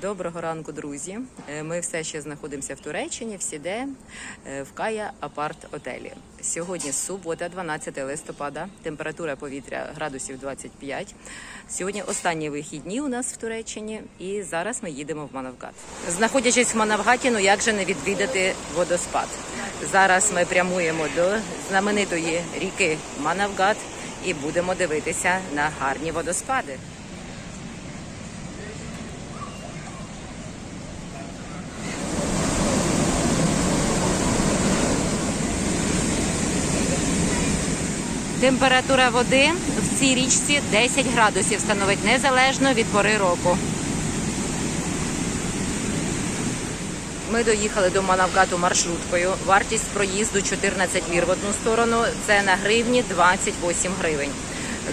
Доброго ранку, друзі. Е, Ми все ще знаходимося в Туреччині, в Сіде, е, в Кая Апарт Отелі. Сьогодні субота, 12 листопада, температура повітря градусів 25. Сьогодні останні вихідні у нас в Туреччині, і зараз ми їдемо в Манавгат. Знаходячись в Манавгаті, ну як же не відвідати водоспад? Зараз ми прямуємо до знаменитої ріки Манавгат і будемо дивитися на гарні водоспади. Температура води в цій річці 10 градусів становить незалежно від пори року. Ми доїхали до Манавгату маршруткою. Вартість проїзду 14 лір в одну сторону. Це на гривні 28 гривень.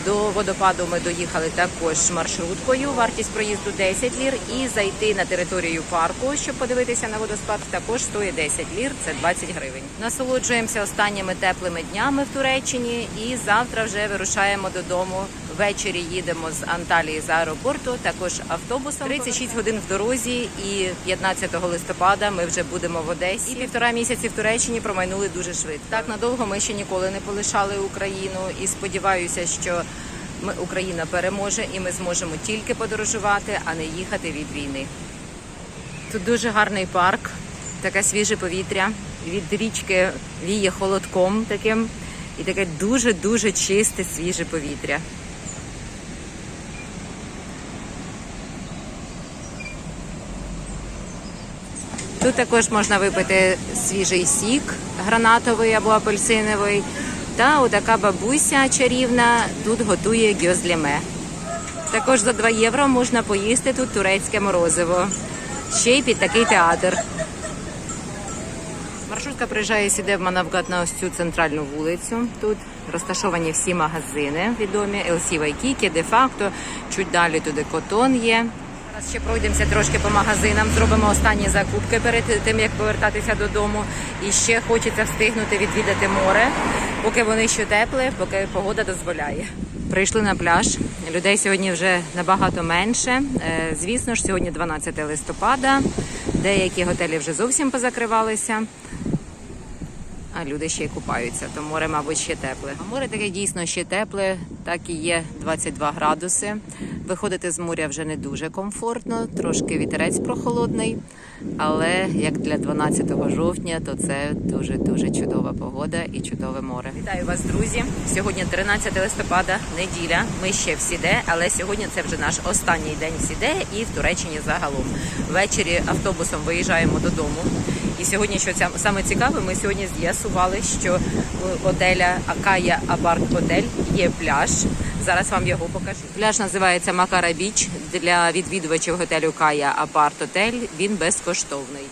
До водопаду ми доїхали також маршруткою. Вартість проїзду 10 лір. І зайти на територію парку, щоб подивитися на водоспад, також стоїть 10 лір, це 20 гривень. Насолоджуємося останніми теплими днями в Туреччині і завтра вже вирушаємо додому. Ввечері їдемо з Анталії з аеропорту, також автобусом. 36 годин в дорозі, і 15 листопада ми вже будемо в Одесі. І півтора місяці в Туреччині промайнули дуже швидко. Так надовго ми ще ніколи не полишали Україну, і сподіваюся, що ми Україна переможе, і ми зможемо тільки подорожувати, а не їхати від війни. Тут дуже гарний парк, таке свіже повітря. Від річки віє холодком таким, і таке дуже дуже чисте свіже повітря. Тут також можна випити свіжий сік гранатовий або апельсиновий. Та отака бабуся чарівна тут готує гьозліме. Також за 2 євро можна поїсти тут турецьке морозиво. Ще й під такий театр. Маршрутка приїжджає сюди в Манавгат на ось цю центральну вулицю. Тут розташовані всі магазини відомі. LC Waikiki, де-факто. Чуть далі туди котон є. Зараз ще пройдемося трошки по магазинам, зробимо останні закупки перед тим, як повертатися додому. І ще хочеться встигнути відвідати море, поки вони ще теплі, поки погода дозволяє. Прийшли на пляж. Людей сьогодні вже набагато менше. Е, Звісно ж, сьогодні 12 листопада. Деякі готелі вже зовсім позакривалися. А люди ще й купаються, то море, мабуть, ще тепле. А море таке дійсно ще тепле, так і є 22 градуси. Виходити з моря вже не дуже комфортно, трошки вітерець прохолодний. Але як для 12 жовтня, то це дуже дуже чудова погода і чудове море. Вітаю вас, друзі! Сьогодні 13 листопада, неділя. Ми ще в Сіде, але сьогодні це вже наш останній день в Сіде і в Туреччині загалом. Ввечері автобусом виїжджаємо додому. І сьогодні, що ця- саме цікаве, ми сьогодні з'ясували, що у готеля Акая Абарт Готель є пляж. Зараз вам його покажу. Пляж називається Макара Біч. Для відвідувачів готелю Кая Апарт Отель. Він безкоштовний.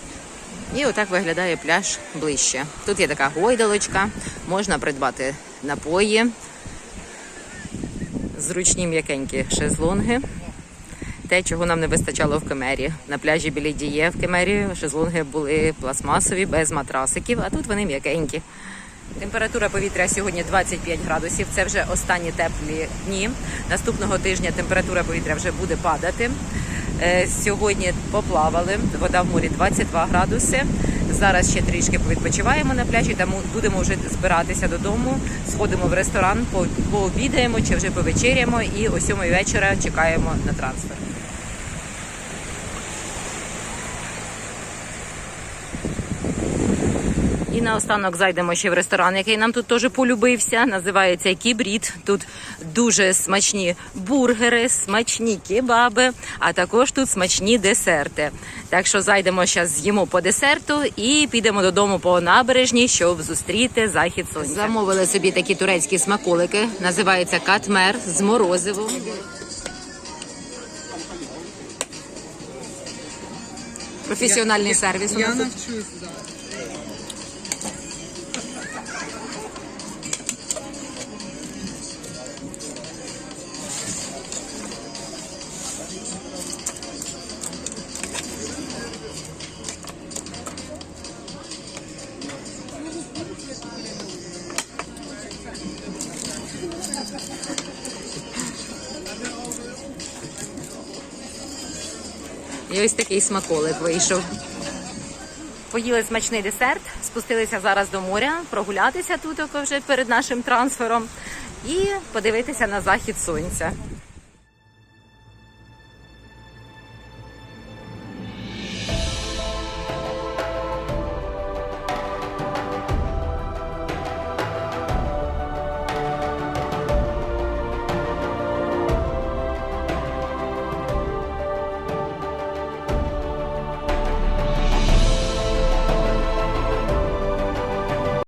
І отак виглядає пляж ближче. Тут є така гойдалочка, можна придбати напої, зручні м'якенькі шезлонги. Те, чого нам не вистачало в Кемері. На пляжі біля Діє в Кемері шезлонги були пластмасові, без матрасиків, а тут вони м'якенькі. Температура повітря сьогодні 25 градусів. Це вже останні теплі дні. Наступного тижня температура повітря вже буде падати. Е, Сьогодні поплавали. Вода в морі 22 градуси. Зараз ще трішки повідпочиваємо на пляжі, тому будемо вже збиратися додому. Сходимо в ресторан, по- пообідаємо чи вже повечеряємо і о 7 вечора чекаємо на трансфер. І наостанок зайдемо ще в ресторан, який нам тут теж полюбився. Називається Кібрід. Тут дуже смачні бургери, смачні кебаби, а також тут смачні десерти. Так що зайдемо зараз, з'їмо по десерту і підемо додому по набережній, щоб зустріти захід сонця. Замовили собі такі турецькі смаколики. Називається катмер з морозивом. Професіональний сервіс. у Я нас навчусь, да. І ось такий смаколик вийшов. Поїли смачний десерт, спустилися зараз до моря, прогулятися тут вже перед нашим трансфером і подивитися на захід сонця.